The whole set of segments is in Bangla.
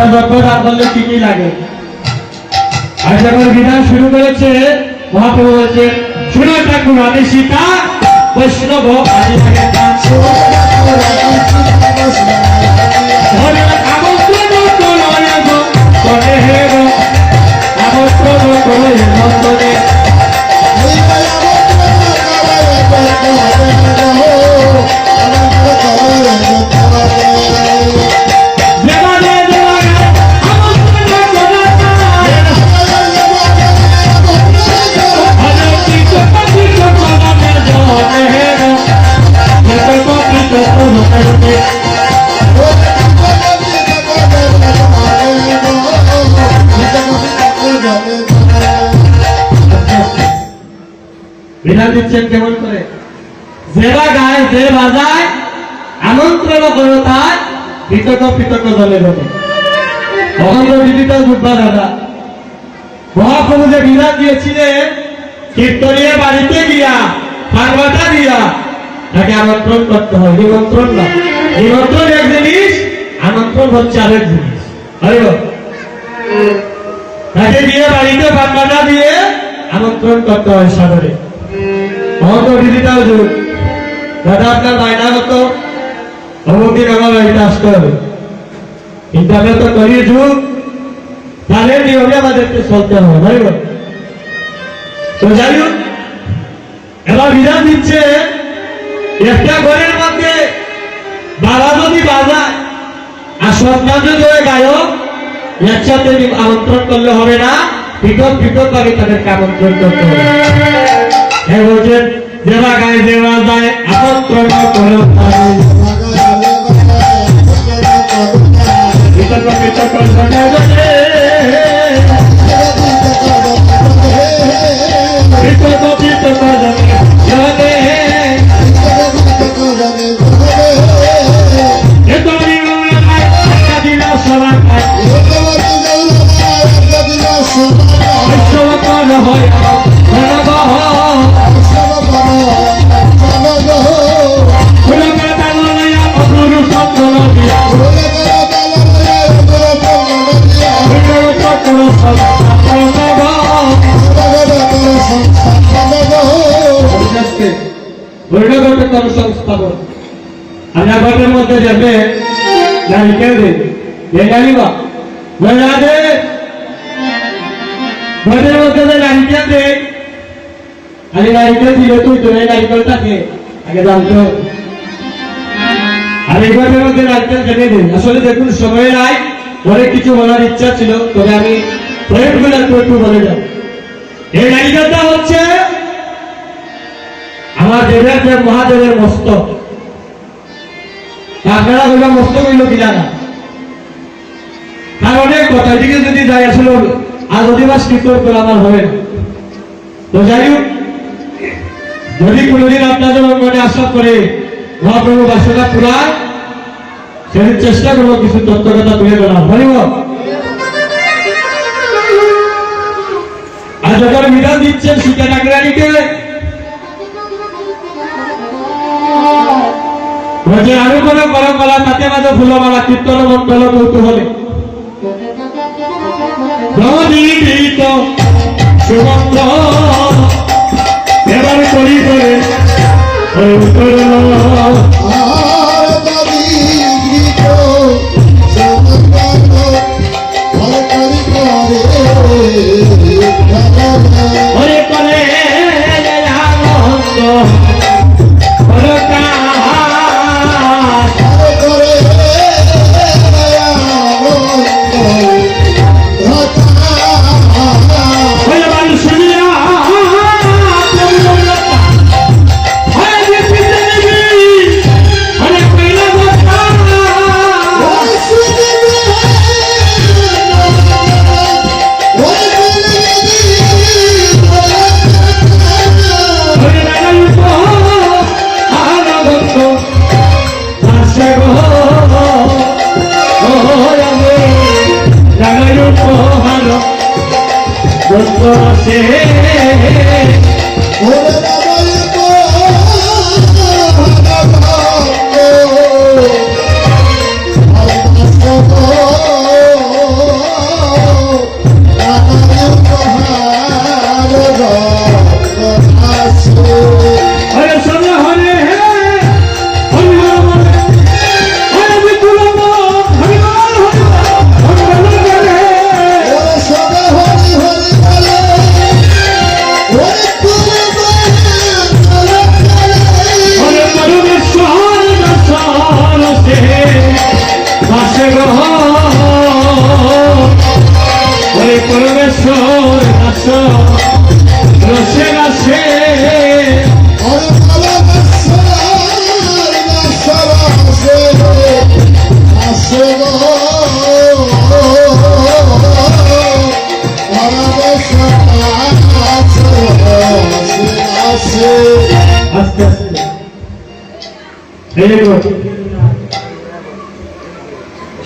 যে একটা যজ্ঞ দান কি কি লাগে? আর যখন শুরু করেছে, মহাপ্রভু বলছে শুনে থাকুন আমি সীতা, বৈষ্ণব আদি বিধান দিচ্ছেন কেমন করে? যেবা গায়, যে বাজায়, আমন্ত্রণ করো তাই কৃতজ্ঞ কৃতজ্ঞ দলে পারবাটা দিয়া, তাকে আমন্ত্রণ করতে হয়। নিমন্ত্রণ না। এক জিনিস, আমন্ত্রণ হচ্ছে জিনিস। তাকে বাড়িতে দিয়ে আমন্ত্রণ করতে হয় মহাপ্রভু ডিজিটাল যুগ। দাদা, আপনার বায়না মতো অমুক দিন বাড়িতে আসতে হবে। আমরা তো করি যুগ। তাদের নিয়মে আমাদেরকে চলতে হবে, তাই? তো যাই হোক, এবার বিধান দিচ্ছে, একটা ঘরের মধ্যে বাবা যদি বাজায় আর সন্তান যদি ওই গায়ক, একসাথে আমন্ত্রণ করলে হবে না। পৃথক পৃথক ভাবে তাদেরকে আমন্ত্রণ করতে হবে। হ্যাঁ বলছেন দেবা গায়ে দেওয়া যায় আমন্ত্রণ করো তাই। পৃথক যাবে নারিকেল দে যে জানিবা বলা দে ঘরের মধ্যে কেটে দিন আসলে দেখুন, সময় নাই। অনেক কিছু বলার ইচ্ছা ছিল। তবে আমি প্রয়োগ করে একটু বলে যাব। এই নারিকেলটা হচ্ছে আমার দেবের যে মহাদেবের মস্তক আপনারা হইল মস্তক হইল কিনা না তার অনেক কথা, এদিকে যদি যাই আসলে আর অধিবাস কীর্তন করে আমার হবে? না তো যাই হোক, যদি কোনোদিন আপনাদের মনে আশা করে মহাপ্রভু বাসনা পুরাণ সেদিন চেষ্টা করব কিছু তত্ত্ব কথা তুলে ধরা। হরিব আর যখন বিধান দিচ্ছেন সীতা ঠাকুরানিকে বলছে আরও কোনো করমালা তাতে মাঝে ফুলমালা কীর্তন মন্ডল কৌতূহলে। সুগন্ধ এবার করি করে se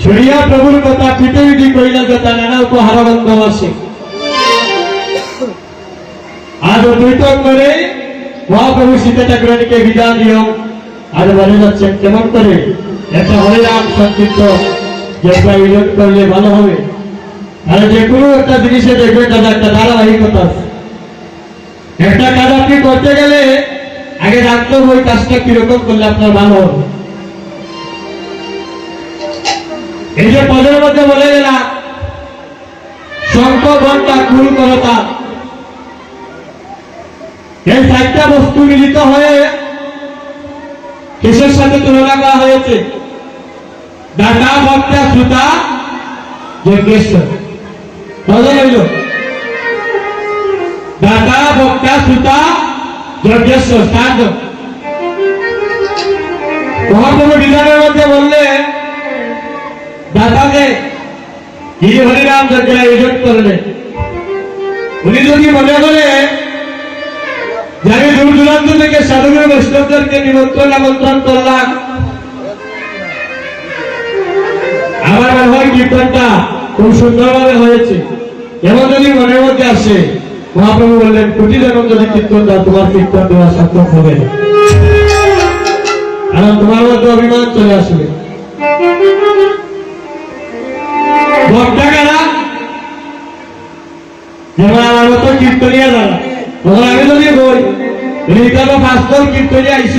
শুনিয়া প্রভুর কথা পৃথিবী কইলা কথা নানা উপহার বন্ধ আছে। আজ অদ্বৈত করে মহাপ্রভু সীতা বিধান দিও। আজ বলে যাচ্ছেন, কেমন করে? একটা হরিরাম সংকীর্ত যেটা ইলেক্ট করলে ভালো হবে। আর যে কোনো একটা জিনিসে দেখবে একটা ধারাবাহিকতা একটা কাজ আপনি করতে গেলে আগে জানতে ওই কাজটা কীরকম করলে আপনার ভালো হবে এই যে পদের মধ্যে বলে গেলাম, শঙ্খ ঘণ্টা কুল করতা। এই চারটা বস্তু মিলিত হয়ে কিসের সাথে তুলনা করা হয়েছে। ডাটা ভক্তা সুতা যজ্ঞেশ্বর কথা হইল ডাটা ভক্তা সুতা যজ্ঞেশ্বর সাত মহাপ্রভু বিধানের মধ্যে বললে দাদাকে কি হরিরাম যজ্ঞ আয়োজন করলেন উনি যদি মনে করে যে আমি দূর দূরান্ত থেকে সাধুগুরু বৈষ্ণবদেরকে নিমন্ত্রণ, আমন্ত্রণ করলাম, আমার মনে কীর্তনটা খুব সুন্দরভাবে হয়েছে। এমন যদি মনের মধ্যে আসে মহাপ্রভু বললেন কোটি জনম যদি কীর্তন দাও তোমার কীর্তন দেওয়া সার্থক হবে, কারণ তোমার মধ্যে অভিমান চলে আসবে। ভক্তা কারা যেমন আমার মতো কীর্তনিয়া যারা তখন আমি যদি বই রিকানো পাঁচজন কীর্তনিয়া আইস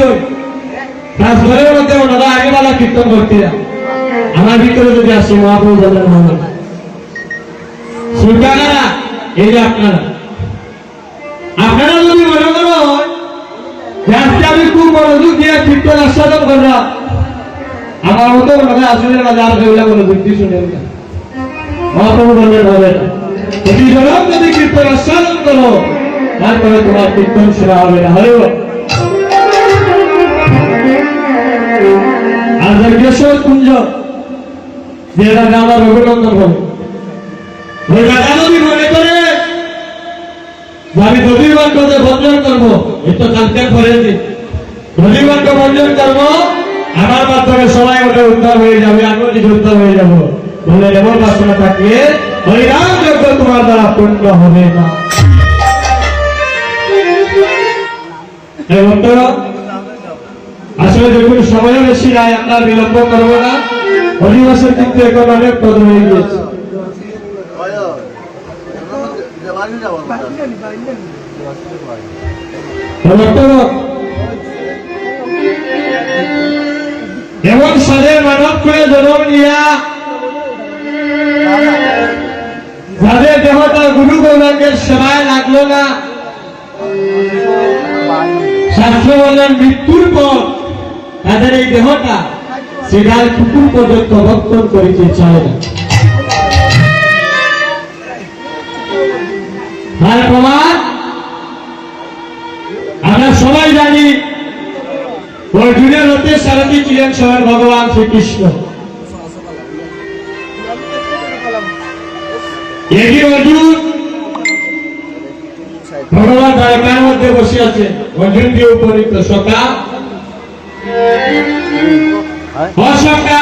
পাঁচজনের মধ্যে ওনারা আগে বেলা কীর্তন করতে আমার ভিতরে যদি আসে মহাপ্রভু বলেন মহান সুলতানারা এই যে আপনারা আজকে আমি খুব মনোযোগ দিয়ে কীর্তন আস্বাদন করলাম আমার মতো ওনারা আসলে মাঝে আর কেউ মনোযোগ দিয়ে শুনে মহাপ্রভু বললেন হবে প্রতি জনম যদি কীর্তন আস্বাদন করো, তারপরে তোমার কীর্তন সেরা হবে না, হলেও। আর যজ্ঞেশ্বর কুঞ্জ যেটা আমার রঘুনন্দন হবে মনে বঞ্চন করব। এই তো দিন। দধির বাক্য বঞ্চন করব। আমার মাধ্যমে সবাই ওটা উদ্ধার হয়ে যাবে, আমিও নিজে উদ্ধার হয়ে যাব। বলে এমন বাসনা থাকলে হরিরাম যজ্ঞ তোমার দ্বারা পূর্ণ হবে না। আসলে দেখুন, সময়ও বেশি নাই, আমরা বিলম্ব করব না। অধিবাসের কিন্তু এখন অনেক পদ হয়ে গিয়েছে তো বন্ধুরা, এমন সাদের মানব করে জন্ম নিয়া যাদের দেহটা গুরু গৌরাঙ্গের সেবায় লাগল না শাস্ত্র বললেন মৃত্যুর পর তাদের এই দেহটা সেটার কুকুর পর্যন্ত ভক্ষণ করিতে চায় না তার প্রমাণ আমরা সবাই জানি অর্জুনের হতে সারথী ছিলেন স্বয়ং ভগবান শ্রীকৃষ্ণ। একই অর্জুন ভগবান দ্বারকার মধ্যে বসে আছেন। অর্জুন দিয়ে উপনীত সকা অসকা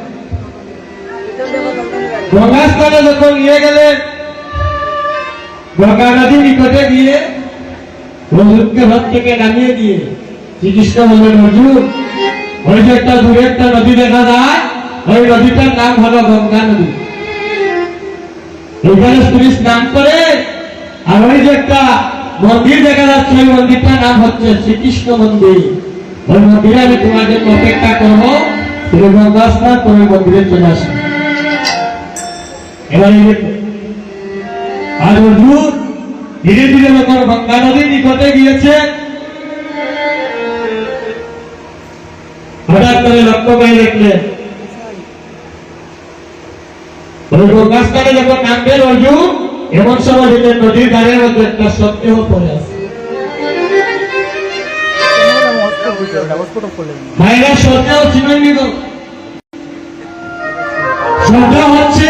স্নানে গঙ্গা স্নানে যখন নিয়ে গেলেন গঙ্গা নদী নিকটে গিয়ে অর্জুনকে রথ থেকে নামিয়ে দিয়ে শ্রীকৃষ্ণ বললেন অর্জুন ওই যে একটা দূরে একটা নদী দেখা যায়। ওই নদীটার নাম হলো গঙ্গা নদী। ওইখানে তুমি স্নান করে আর ওই যে একটা মন্দির দেখা যাচ্ছে, ওই মন্দিরটার নাম হচ্ছে শ্রীকৃষ্ণ মন্দির। ওই মন্দিরে আমি তোমাদের অপেক্ষা করব। তুমি গঙ্গা স্নান করে মন্দিরে চলে আসো এবার এই আর অর্জুন ধীরে ধীরে যখন গঙ্গা নদীর নিকটে গিয়েছে। হঠাৎ করে লক্ষ্য করে দেখলেন অর্জুন এমন সময় নদীর ধারের মধ্যে একটা সত্যিও পড়ে আছে। ভাইরা সত্যাও চিরঞ্জিত সত্য হচ্ছে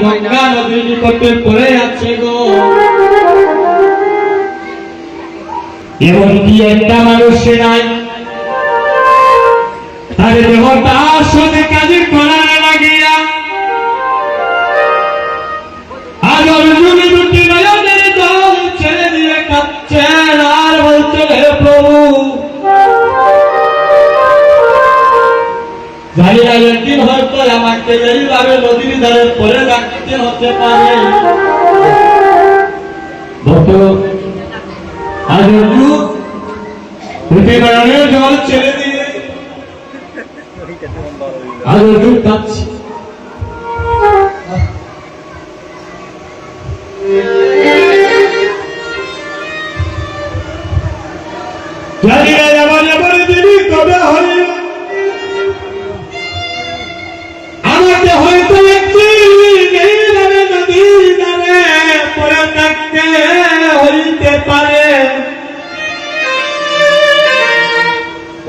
গঙ্গা নদীর নিকটে পড়ে আছে গো। এমনকি একটা মানুষ নাই। তার দেহটার সাথে কাজে করার লাগিয়া। আজ অর্জুন দুটি নয়নের জল ছেড়ে দিয়ে কাঁদছেন আর বলছেন, হে প্রভু। জানি না, একদিন হয়তো আমাকে এইভাবে নদীর ধারে পরে রাখতে হতে পারে। আজ অর্জুন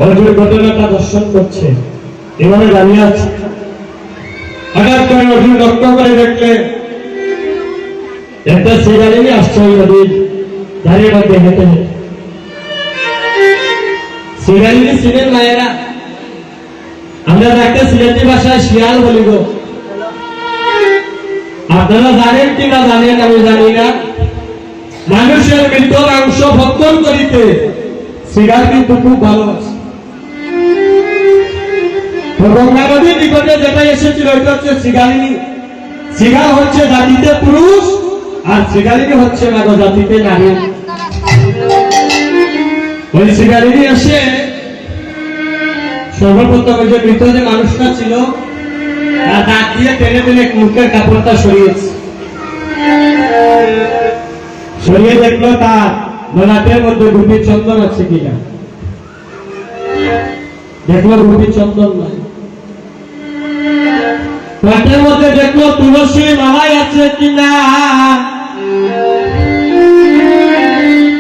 অর্জুন ঘটনাটা দর্শন করছে। এভাবে দাঁড়িয়ে আছে হঠাৎ করে অর্জুন লক্ষ্য করে দেখলে একটা সিগারেটই আসছে ওই নদীর ধারের মধ্যে হেঁটে হেঁটে। সিগারেটই সিনের মায়েরা, আমরা একটা সিলেটি ভাষায় শিয়াল বলি গো। আপনারা জানেন কি না জানেন আমি জানি না। মানুষের মৃত অংশ ভক্ষণ করিতে শিয়াল কিন্তু খুব ভালোবাসে। গঙ্গা নদীর যেটা এসেছিল ওইটা হচ্ছে হচ্ছে জাতিতে পুরুষ, আর হচ্ছে জাতিতে নারী। ওই এসে সর্বপ্রথম যে মৃত যে মানুষটা ছিল, তার দাঁত দিয়ে টেনে টেনে মুখের কাপড়টা সরিয়েছে। সরিয়ে দেখল তার ললাটের মধ্যে গুটি চন্দন আছে কিনা। দেখল গুটি চন্দন পেটের মধ্যে দেখল তুলসী মালাই আছে কিনা?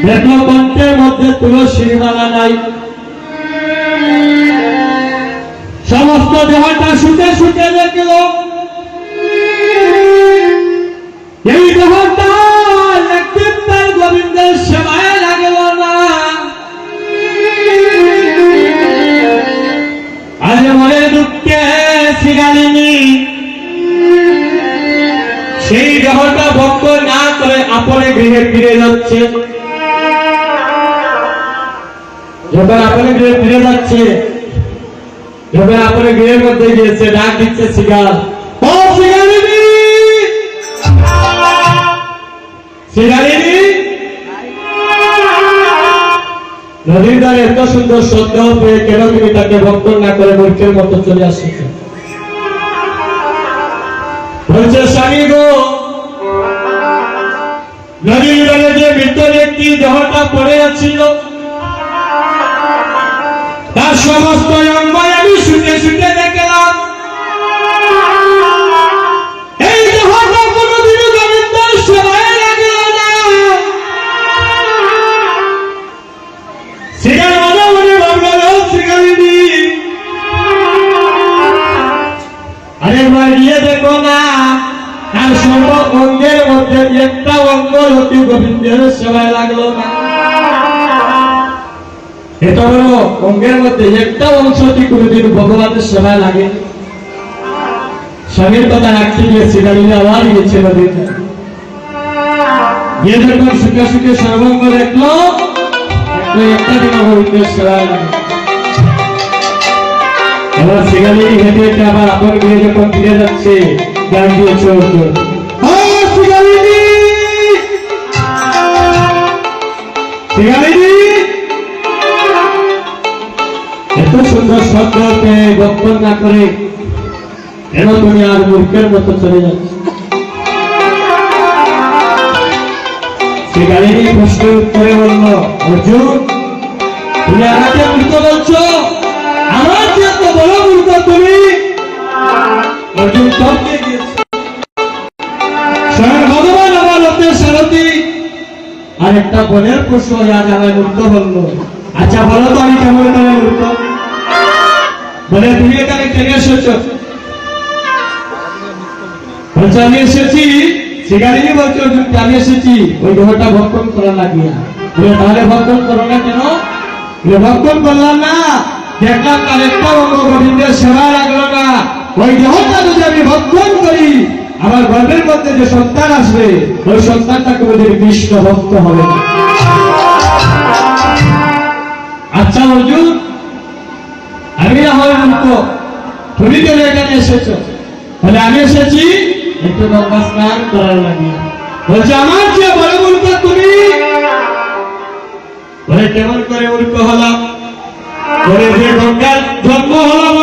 দেখল কণ্ঠের মধ্যে তুলসী মালা নাই। সমস্ত দেহটা শুতে শুতে দেখল। এই দেহটা গোবিন্দের সেবায় লাগল না। আজ মনে দুঃখে শিগালিনী সেই দেহটা ভক্ত না করে আপনে গৃহে ফিরে যাচ্ছে। যখন আপনে গৃহে ফিরে যাচ্ছে, যখন আপনি গৃহের মধ্যে গিয়েছে ডাক দিচ্ছে শিগালিনী নদীর দ্বারে এত সুন্দর সন্দেহ পেয়ে কেন তুমি তাকে ভক্ত না করে মূর্খের মতো চলে আসছে? বলছে, স্বামী গো, নদীর দ্বারে যে মৃত ব্যক্তি দেহটা পড়ে আছিল, তার সমস্ত অঙ্গ আমি শুতে শুতে দেখলাম। এই দেহটা কোনোদিনও গোবিন্দর সেবায় মনে মনে দেখো না। অঙ্গের মধ্যে একটা অঙ্গ অতি গোবিন্দের সেবায় লাগল না। এটা অঙ্গের মধ্যে একটা অংশটি কোনোদিন ভগবানের সেবায় লাগে। স্বামীর কথা রাখতে গিয়ে সিগারিনে আবার গিয়েছিল দিতে যে সুখে সুখে সর্বঙ্গ দেখল। একটা দিন আমার উদ্দেশ্য সেবা লাগে। এবার সিগালিনি হেঁটে হেঁটে আবার আপন গৃহে যখন ফিরে যাচ্ছে, গান দিয়ে সিগালিনি এত সুন্দর শব্দ বক্তব্য না করে কেন তুমি আর মূর্খের মতো চলে যাচ্ছ? সিগালিনি প্রশ্নের আমার যে বড় মূর্খ তুমি? একটা বনের প্রশ্ন আজ আমায় বলল আচ্ছা বলো তো আমি কেমন করে মূর্খ বলে, তুমি এখানে কেন এসেছ? বলছে, আমি এসেছি সেখানে বলছে অর্জুন আমি এসেছি। ওই দেহটা ভক্ষণ করা লাগিয়া। বলে, তাহলে ভক্ষণ করো না কেন? ভক্ষণ করলাম না। দেখলাম তার একটা অঙ্গ গোবিন্দের সেবা লাগল না। ওই দেহটা যদি আমি ভক্ষণ করি আমার গর্ভের মধ্যে যে সন্তান আসবে, ওই সন্তানটা কোনোদিন বিষ্ণ ভক্ত হবে। আচ্ছা অর্জুন, আমি না হয় মূর্খ তুমি কেন এখানে এসেছ? বলে, আমি এসেছি একটু গঙ্গা স্নান করার লাগিয়ে বলছে, আমার যে বড় মূর্খ তুমি? কেমন করে মূর্খ হলাম? গঙ্গার জন্ম হলো